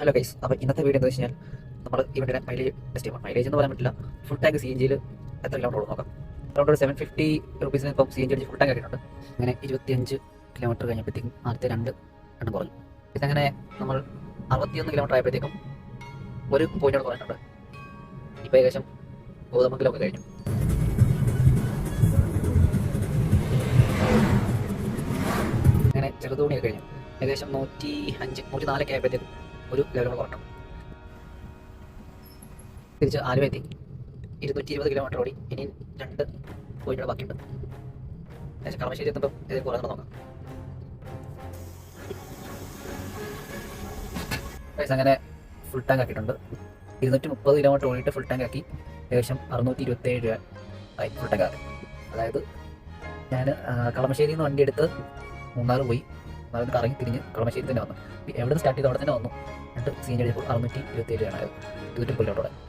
Hello guys അപ്പോൾ ഇന്നത്തെ video എന്താ വെച്ച് കഴിഞ്ഞാൽ നമ്മൾ വണ്ടിയുടെ മൈലേജ് ടെസ്റ്റ് ചെയ്യണം മൈലേജ് എന്ന് പറയാൻ പറ്റില്ല. ഫുൾ ടാങ്ക് സി എൻ ജിയിൽ എത്ര കിലോമീറ്റർ ഓടും നോക്കാം. അറൗണ്ട് ഒരു സെവൻ ഫിഫ്റ്റി റുപ്പീസിന് ഇപ്പം സി എൻ ജി അടിച്ച് ഫുൾ ടാങ്ക് ആക്കിയിട്ടുണ്ട്. അങ്ങനെ ഇരുപത്തിയഞ്ച് കിലോമീറ്റർ കഴിഞ്ഞപ്പോഴത്തേക്കും ആദ്യത്തെ രണ്ട് എണ്ണം കുറഞ്ഞു. ഇതങ്ങനെ നമ്മൾ അറുപത്തിയൊന്ന് കിലോമീറ്റർ ആയപ്പോഴത്തേക്കും ഒരു പോയിന്റ് കുറഞ്ഞിട്ടുണ്ട്. ഇപ്പോൾ ഏകദേശം ഗോതമ്പങ്കിലൊക്കെ കഴിഞ്ഞു. അങ്ങനെ ചെറുതോണിയൊക്കെ കഴിഞ്ഞു. ഏകദേശം നൂറ്റി അഞ്ച് നൂറ്റി നാലൊക്കെ ആയപ്പോഴത്തേക്കും ഒരു ലെവൽ കുറഞ്ഞു. തിരിച്ച് ആലുവ എത്തി. ഇരുന്നൂറ്റി ഇരുപത് കിലോമീറ്റർ ഓടി. ഇനി രണ്ട് പോയിന്റ് ബാക്കിയുണ്ട്. ഏകദേശം കളമശ്ശേരി എത്തുമ്പോൾ ഇതേ കുറേ നോക്കാം. പൈസ അങ്ങനെ ഫുൾ ടാങ്ക് ആക്കിയിട്ടുണ്ട്. ഇരുന്നൂറ്റി മുപ്പത് കിലോമീറ്റർ ഓടിയിട്ട് ഫുൾ ടാങ്ക് ആക്കി. ഏകദേശം അറുന്നൂറ്റി ഇരുപത്തേഴ് രൂപ ആയി ഫുൾ ടാങ്ക് ആക്കി അതായത് ഞാൻ കളമശ്ശേരിയിൽ നിന്ന് വണ്ടി എടുത്ത് മൂന്നാർ പോയി. മൂന്നാറിൽ കറങ്ങി തിരിഞ്ഞ് കളമശ്ശേരി തന്നെ വന്നു. എവിടെ നിന്ന് സ്റ്റാർട്ട് ചെയ്ത് അവിടെ തന്നെ വന്നു. എന്നിട്ട് സീൻ കഴിഞ്ഞപ്പോൾ അറുന്നൂറ്റി ഇരുപത്തേഴ് ആണ്. ഇരുന്നൂറ്റി കിലോമീറ്റർ